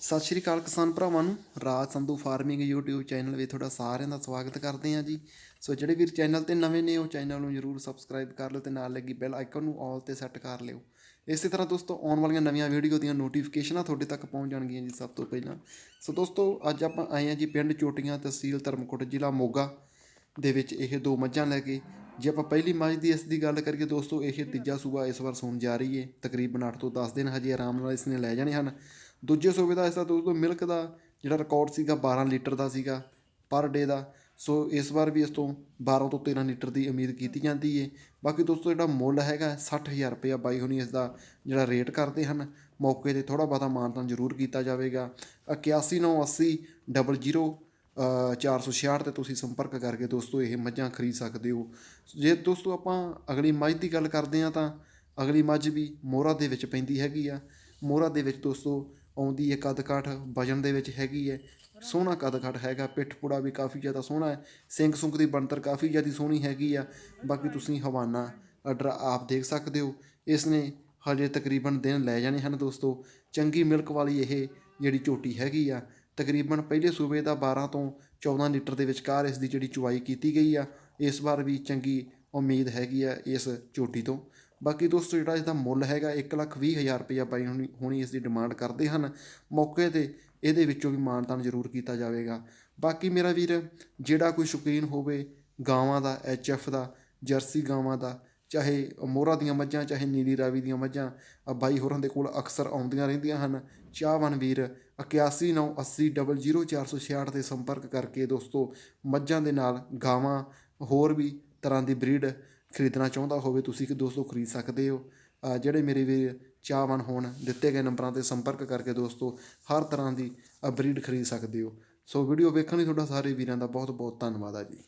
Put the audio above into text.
ਸਤਿ ਸ਼੍ਰੀ ਅਕਾਲ ਕਿਸਾਨ ਭਰਾਵਾਂ ਨੂੰ, Raj Sandhu farming YouTube channel ਵਿੱਚ ਤੁਹਾਡਾ ਸਾਰਿਆਂ ਦਾ ਸਵਾਗਤ ਕਰਦੇ ਹਾਂ ਜੀ। ਸੋ ਜਿਹੜੇ ਵੀਰ ਚੈਨਲ ਤੇ ਨਵੇਂ ਨੇ, ਉਹ ਚੈਨਲ ਨੂੰ ਜਰੂਰ ਸਬਸਕ੍ਰਾਈਬ ਕਰ ਲਓ ਤੇ ਨਾਲ ਲੱਗੀ ਬੈਲ ਆਈਕਨ ਨੂੰ ਆਲ ਤੇ ਸੈੱਟ ਕਰ ਲਿਓ। ਇਸੇ ਤਰ੍ਹਾਂ ਦੋਸਤੋ, ਆਉਣ ਵਾਲੀਆਂ ਨਵੀਆਂ ਵੀਡੀਓ ਦੀਆਂ ਨੋਟੀਫਿਕੇਸ਼ਨਾਂ ਤੁਹਾਡੇ ਤੱਕ ਪਹੁੰਚ ਜਾਣਗੀਆਂ ਜੀ ਸਭ ਤੋਂ ਪਹਿਲਾਂ। ਸੋ ਦੋਸਤੋ, ਅੱਜ ਆਪਾਂ ਆਏ ਹਾਂ ਜੀ ਪਿੰਡ ਚੋਟੀਆਂ ਤਹਿਸੀਲ ਧਰਮਕੋਟ, ਜ਼ਿਲ੍ਹਾ ਮੋਗਾ ਦੇ ਵਿੱਚ ਇਹ ਦੋ ਮੱਝਾਂ ਲੈ ਕੇ। ਜੇ ਆਪਾਂ ਪਹਿਲੀ ਮੱਝ ਦੀ ਇਸ ਦੀ ਗੱਲ ਕਰੀਏ ਦੋਸਤੋ, ਇਹ ਤੀਜਾ ਸੂਬਾ ਇਸ ਵਾਰ ਸੂਣ ਜਾ ਰਹੀ ਹੈ ਤਕਰੀਬਨ 8 ਤੋਂ 10 ਦਿਨ ਹਜੇ ਆਰਾਮ ਨਾਲ ਇਸ ਨੇ ਲੈ ਜਾਣੇ ਹਨ। ਦੂਜੇ ਸੂਬੇ ਦਾ ਇਸਦਾ ਦੋਸਤੋ ਮਿਲਕ ਦਾ, ਜਿਹੜਾ ਰਿਕਾਰਡ ਸੀਗਾ 12 ਲੀਟਰ ਦਾ ਸੀਗਾ ਪਰ ਡੇ ਦਾ। ਸੋ ਇਸ ਵਾਰ ਵੀ ਇਸ ਤੋਂ 12 ਤੋਂ 13 ਲੀਟਰ ਦੀ ਉਮੀਦ ਕੀਤੀ ਜਾਂਦੀ ਹੈ ਬਾਕੀ ਦੋਸਤੋ, ਜਿਹੜਾ ਮੁੱਲ ਹੈਗਾ 60000 ਰੁਪਇਆ ਬਾਈ ਹੁਣੀ ਇਸ ਦਾ ਜਿਹੜਾ ਰੇਟ ਕਰਦੇ ਹਨ, ਮੌਕੇ ਤੇ ਥੋੜਾ ਬਹੁਤਾ ਮਾਨਤਾਨ ਜ਼ਰੂਰ ਕੀਤਾ ਜਾਵੇਗਾ। 8180 00 466 ਤੇ ਤੁਸੀਂ ਸੰਪਰਕ ਕਰਕੇ ਦੋਸਤੋ, ਇਹ ਮੱਝਾਂ ਖਰੀਦ ਸਕਦੇ ਹੋ। ਜੇ ਦੋਸਤੋ, ਆਪਾਂ ਅਗਲੀ ਮੱਝ ਦੀ ਗੱਲ ਕਰਦੇ ਹਾਂ ਤਾਂ ਅਗਲੀ ਮੱਝ ਵੀ ਮੋਹਰਾ ਦੇ ਵਿੱਚ ਪੈਂਦੀ ਹੈਗੀ ਆ। ਮੋਹਰਾ ਦੇ ਵਿੱਚ ਦੋਸਤੋ ਆਉਂਦੀ ਹੈ ਕੱਦ ਕਾਠ ਵਜਨ ਦੇ ਵਿੱਚ ਹੈਗੀ ਹੈ, ਸੋਹਣਾ ਕੱਦ ਕਾਠ ਹੈਗਾ, ਪਿੱਠ ਪੂੜਾ ਵੀ ਕਾਫੀ ਜ਼ਿਆਦਾ ਸੋਹਣਾ ਹੈ ਸਿੰਘ ਸੁੰਗ ਦੀ ਬਣਤਰ ਕਾਫੀ ਜ਼ਿਆਦਾ ਸੋਹਣੀ ਹੈਗੀ ਆ, ਬਾਕੀ ਤੁਸੀਂ ਹਵਾਨਾ ਅਡਰ ਆਪ ਦੇਖ ਸਕਦੇ ਹੋ, ਇਸ ਨੇ ਹਜੇ ਤਕਰੀਬਨ ਦਿਨ ਲੈ ਜਾਣੇ ਹਨ ਦੋਸਤੋ, ਚੰਗੀ ਮਿਲਕ ਵਾਲੀ ਇਹ ਜਿਹੜੀ ਝੋਟੀ ਹੈਗੀ ਆ, ਤਕਰੀਬਨ ਪਹਿਲੇ ਸੂਬੇ ਦਾ 12 ਤੋਂ 14 ਲੀਟਰ ਦੇ ਵਿਚਕਾਰ ਇਸ ਦੀ ਜਿਹੜੀ ਚੁਆਈ ਕੀਤੀ ਗਈ ਆ, ਇਸ ਵਾਰ ਵੀ ਚੰਗੀ ਉਮੀਦ ਹੈਗੀ ਆ ਇਸ ਝੋਟੀ ਤੋਂ। ਬਾਕੀ ਦੋਸਤੋ, ਜਿਹੜਾ ਇਸ ਦਾ ਮੁੱਲ ਹੈਗਾ 120000 ਰੁਪਇਆ ਬਾਈ ਹੁਣੀ ਹੁਣੀ ਇਸ ਦੀ ਡਿਮਾਂਡ ਕਰਦੇ ਹਨ। ਮੌਕੇ ਤੇ ਇਹਦੇ ਵਿੱਚੋਂ ਵੀ ਮਾਨਤਾਨ ਜ਼ਰੂਰ ਕੀਤਾ ਜਾਵੇਗਾ। ਬਾਕੀ ਮੇਰਾ ਵੀਰ, ਜਿਹੜਾ ਕੋਈ ਸ਼ੌਕੀਨ ਹੋਵੇ ਗਾਵਾਂ ਦਾ ਐਫ ਦਾ, ਜਰਸੀ ਗਾਵਾਂ ਦਾ, ਚਾਹੇ ਮੋਹਰਾ ਦੀਆਂ ਮੱਝਾਂ, ਚਾਹੇ ਨੀਲੀ ਰਾਵੀ ਦੀਆਂ ਮੱਝਾਂ ਆ ਬਾਈ ਹੋਰਾਂ ਦੇ ਕੋਲ ਅਕਸਰ ਆਉਂਦੀਆਂ ਰਹਿੰਦੀਆਂ ਹਨ। ਚਾਹਵਨ ਵੀਰ 8198000466 ਤੇ ਸੰਪਰਕ ਕਰਕੇ ਦੋਸਤੋ, ਮੱਝਾਂ ਦੇ ਨਾਲ ਗਾਵਾਂ ਹੋਰ ਵੀ ਤਰ੍ਹਾਂ ਦੀ ਬਰੀਡ ਖਰੀਦਣਾ ਚਾਹੁੰਦਾ ਹੋਵੇ, ਤੁਸੀਂ ਕਿ ਦੋਸਤੋ ਖਰੀਦ ਸਕਦੇ ਹੋ। ਜਿਹੜੇ ਮੇਰੇ ਵੀਰ ਚਾਹਵਾਨ ਹੋਣ, ਦਿੱਤੇ ਗਏ ਨੰਬਰਾਂ ਤੇ ਸੰਪਰਕ ਕਰਕੇ ਦੋਸਤੋ, ਹਰ ਤਰ੍ਹਾਂ ਦੀ ਬਰੀਡ ਖਰੀਦ ਸਕਦੇ ਹੋ। ਸੋ ਵੀਡੀਓ ਵੇਖਣ ਲਈ ਤੁਹਾਡਾ ਸਾਰੇ ਵੀਰਾਂ ਦਾ ਬਹੁਤ ਬਹੁਤ ਧੰਨਵਾਦ ਆ ਜੀ।